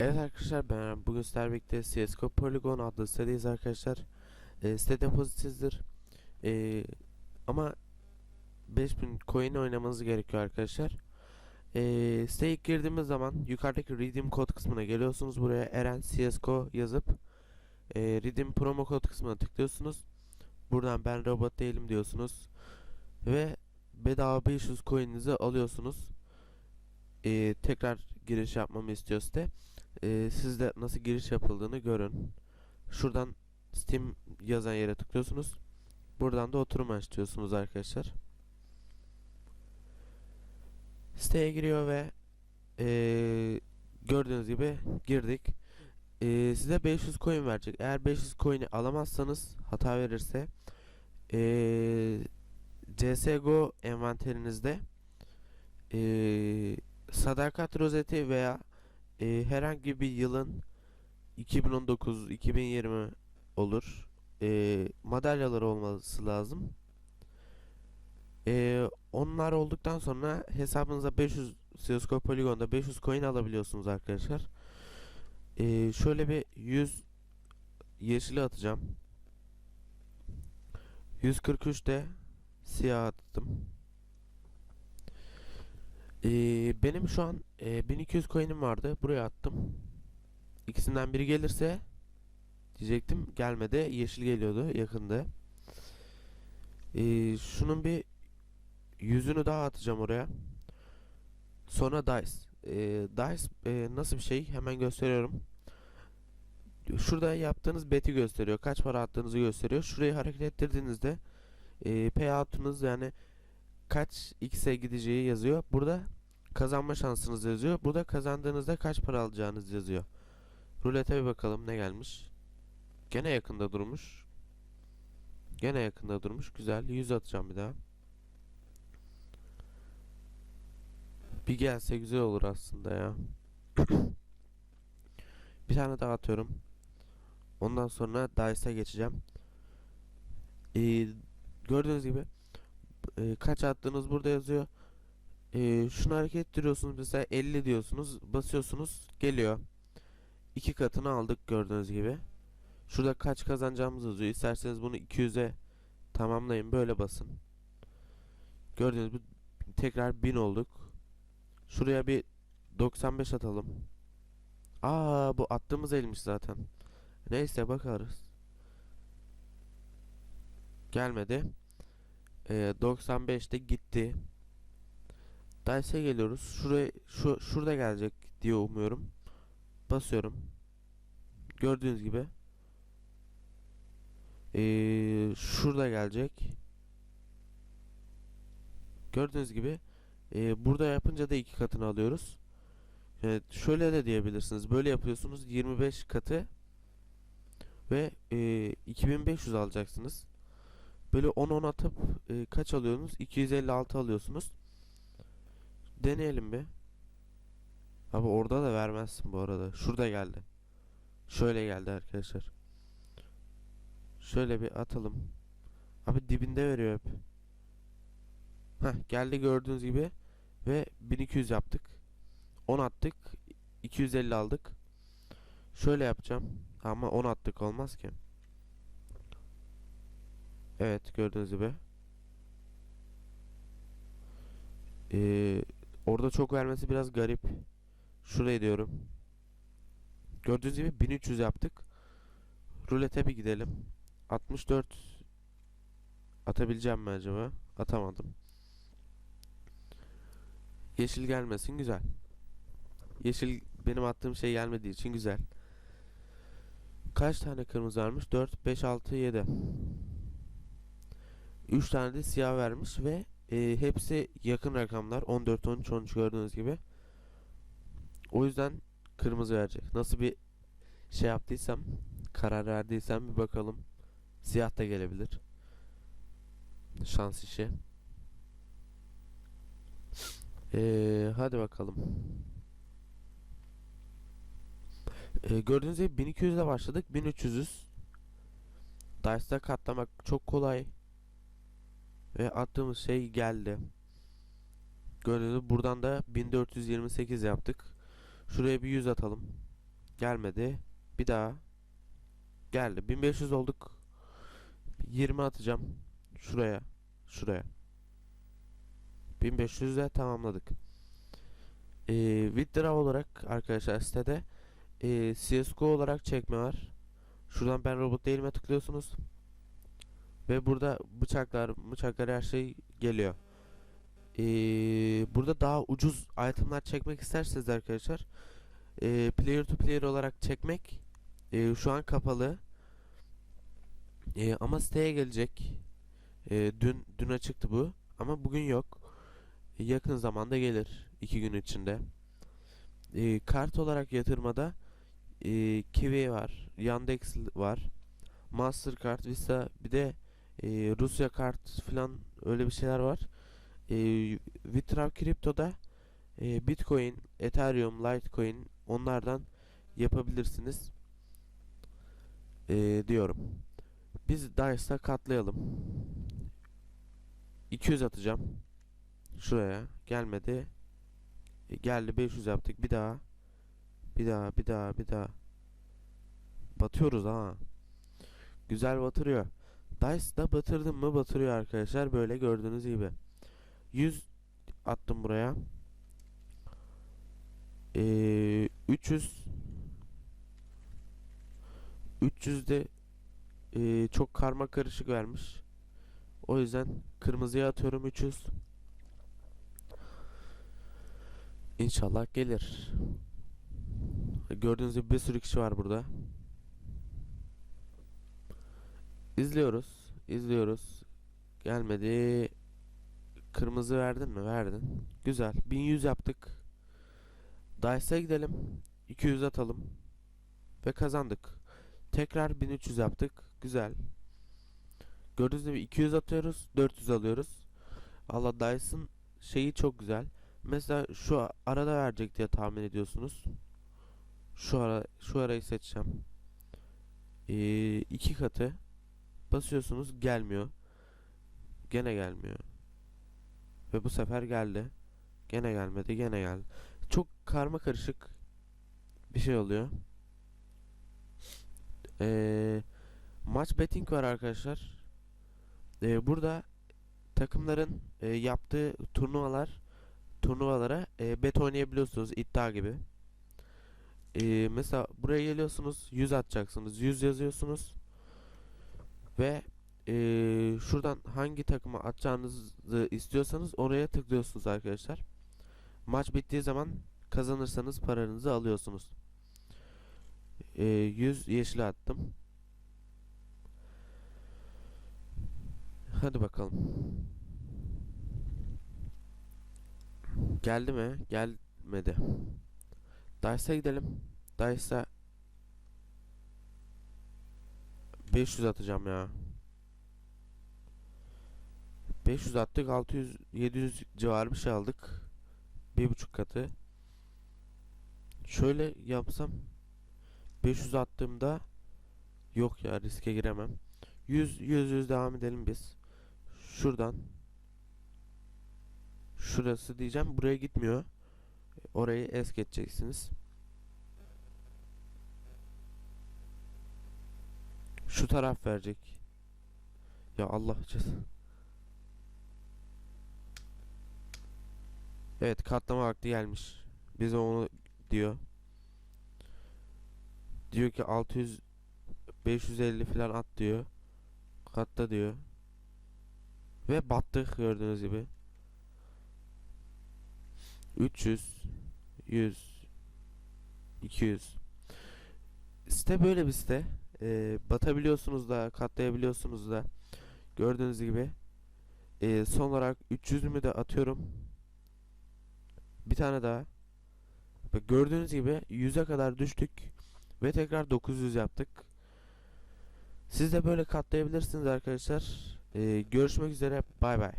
Evet arkadaşlar ben bugün sizlerle CSGO Polygon adlı sitedeyiz arkadaşlar. E, site depozitsizdir. E, ama 5000 coin oynamanız gerekiyor arkadaşlar. E, siteye ilk girdiğimiz zaman yukarıdaki redeem kod kısmına geliyorsunuz. Buraya Eren CSGO yazıp e, redeem promo kod kısmına tıklıyorsunuz. Buradan ben robot değilim diyorsunuz. Ve bedava 500 coin'inizi alıyorsunuz. E, tekrar giriş yapmamı istiyor site. Ee, siz de nasıl giriş yapıldığını görün. Şuradan Steam yazan yere tıklıyorsunuz. Buradan da oturum açıyorsunuz arkadaşlar. Siteye giriyor ve ee, gördüğünüz gibi girdik. Ee, size 500 coin verecek. Eğer 500 coin'i alamazsanız hata verirse ee, CSGO envanterinizde ee, sadakat rozeti veya e, herhangi bir yılın 2019 2020 olur. E, madalyaları olması lazım. E, onlar olduktan sonra hesabınıza 500 CSGO Polygon'da 500 coin alabiliyorsunuz arkadaşlar. E, şöyle bir 100 yeşili atacağım. 143 de siyah attım ee, benim şu an e, 1200 coin'im vardı. Buraya attım. İkisinden biri gelirse diyecektim. Gelmedi. Yeşil geliyordu yakında. Ee, şunun bir yüzünü daha atacağım oraya. Sonra dice. Ee, dice e, nasıl bir şey? Hemen gösteriyorum. Şurada yaptığınız beti gösteriyor. Kaç para attığınızı gösteriyor. Şurayı hareket ettirdiğinizde e, payout'unuz yani kaç x'e gideceği yazıyor. Burada kazanma şansınız yazıyor. Burada kazandığınızda kaç para alacağınız yazıyor. Rulete bir bakalım ne gelmiş. Gene yakında durmuş. Gene yakında durmuş. Güzel. 100 atacağım bir daha. Bir gelse güzel olur aslında ya. bir tane daha atıyorum. Ondan sonra Dice'a geçeceğim. Ee, gördüğünüz gibi e, kaç attığınız burada yazıyor. E, şunu hareket ettiriyorsunuz mesela 50 diyorsunuz basıyorsunuz geliyor. iki katını aldık gördüğünüz gibi. Şurada kaç kazanacağımız yazıyor. İsterseniz bunu 200'e tamamlayın böyle basın. Gördüğünüz gibi tekrar 1000 olduk. Şuraya bir 95 atalım. Aa bu attığımız elmiş zaten. Neyse bakarız. Gelmedi. Ee, 95'te gitti. Dice'e geliyoruz. Şuraya şu şurada gelecek diye umuyorum. Basıyorum. Gördüğünüz gibi. Ee, şurada gelecek. Gördüğünüz gibi e, burada yapınca da iki katını alıyoruz. Evet, şöyle de diyebilirsiniz. Böyle yapıyorsunuz 25 katı ve e, 2500 alacaksınız. Böyle 10-10 atıp e, kaç alıyorsunuz? 256 alıyorsunuz. Deneyelim bir. Abi orada da vermezsin bu arada. Şurada geldi. Şöyle geldi arkadaşlar. Şöyle bir atalım. Abi dibinde veriyor hep. Heh geldi gördüğünüz gibi. Ve 1200 yaptık. 10 attık. 250 aldık. Şöyle yapacağım. Ama 10 attık olmaz ki. Evet gördüğünüz gibi. Ee, orada çok vermesi biraz garip. Şuraya diyorum. Gördüğünüz gibi 1300 yaptık. Rulete bir gidelim. 64 atabileceğim mi acaba? Atamadım. Yeşil gelmesin güzel. Yeşil benim attığım şey gelmediği için güzel. Kaç tane kırmızı varmış? 4, 5, 6, 7. 3 tane de siyah vermiş ve e, hepsi yakın rakamlar 14 13 13 gördüğünüz gibi. O yüzden kırmızı verecek. Nasıl bir şey yaptıysam, karar verdiysem bir bakalım. Siyah da gelebilir. Şans işi. Ee, hadi bakalım. Ee, gördüğünüz gibi 1200 ile başladık. 1300'üz. Dice'da katlamak çok kolay. Ve attığımız şey geldi. Gördüğünüz buradan da 1428 yaptık. Şuraya bir 100 atalım. Gelmedi. Bir daha. Geldi. 1500 olduk. 20 atacağım. Şuraya. Şuraya. 1500'e tamamladık. Ee, Withdraw olarak arkadaşlar sitede ee, CSGO olarak çekme var. Şuradan ben robot değilime tıklıyorsunuz. Ve burada bıçaklar, bıçaklar her şey geliyor. Ee, burada daha ucuz itemlar çekmek isterseniz arkadaşlar ee, player to player olarak çekmek ee, şu an kapalı. Ee, ama siteye gelecek. Ee, dün dün açıktı bu ama bugün yok. Ee, yakın zamanda gelir iki gün içinde. Ee, kart olarak yatırmada ee, Kiwi var, Yandex var, Mastercard, Visa bir de ee, Rusya kart falan öyle bir şeyler var. Ee, Withdraw Crypto'da ee, Bitcoin, Ethereum, Litecoin onlardan yapabilirsiniz. Ee, diyorum. Biz Dice'da katlayalım. 200 atacağım. Şuraya. Gelmedi. E, geldi 500 yaptık. Bir daha. Bir daha, bir daha, bir daha. Batıyoruz ha. Güzel batırıyor. Dice'da batırdım mı batırıyor arkadaşlar. Böyle gördüğünüz gibi. 100 attım buraya. Ee, 300 300'de ee, çok karma karışık vermiş. O yüzden kırmızıya atıyorum 300. İnşallah gelir. Gördüğünüz gibi bir sürü kişi var burada. İzliyoruz. izliyoruz. Gelmedi. Kırmızı verdin mi? Verdin. Güzel. 1100 yaptık. Dice'a gidelim. 200 atalım. Ve kazandık. Tekrar 1300 yaptık. Güzel. Gördüğünüz gibi 200 atıyoruz. 400 alıyoruz. Allah Dyson şeyi çok güzel. Mesela şu arada verecek diye tahmin ediyorsunuz. Şu ara şu arayı seçeceğim. Ee, katı basıyorsunuz gelmiyor. Gene gelmiyor. Ve bu sefer geldi. Gene gelmedi, gene geldi. Çok karma karışık bir şey oluyor. Ee, maç betting var arkadaşlar. Ee, burada takımların e, yaptığı turnuvalar turnuvalara e, bet oynayabiliyorsunuz iddia gibi. Ee, mesela buraya geliyorsunuz 100 atacaksınız 100 yazıyorsunuz ve e, şuradan hangi takıma atacağınızı istiyorsanız oraya tıklıyorsunuz arkadaşlar. Maç bittiği zaman kazanırsanız paranızı alıyorsunuz. Ee, 100 yeşil attım. Hadi bakalım. Geldi mi? Gelmedi. Dice'a gidelim. Dice'a 500 atacağım ya. 500 attık. 600 700 civarı bir şey aldık. Bir buçuk katı. Şöyle yapsam 500 attığımda yok ya riske giremem. 100 100 100 devam edelim biz. Şuradan şurası diyeceğim buraya gitmiyor. Orayı es geçeceksiniz. Şu taraf verecek. Ya Allah cezası. Evet katlama vakti gelmiş. Bize onu diyor. Diyor ki 600 550 falan at diyor. Katta diyor. Ve battık gördüğünüz gibi. 300 100 200 Site böyle bir site. Ee, batabiliyorsunuz da katlayabiliyorsunuz da. Gördüğünüz gibi. Ee, son olarak 300'ümü de atıyorum. Bir tane daha. Bak gördüğünüz gibi 100'e kadar düştük. Ve tekrar 900 yaptık. Siz de böyle katlayabilirsiniz arkadaşlar. Ee, görüşmek üzere. Bay bay.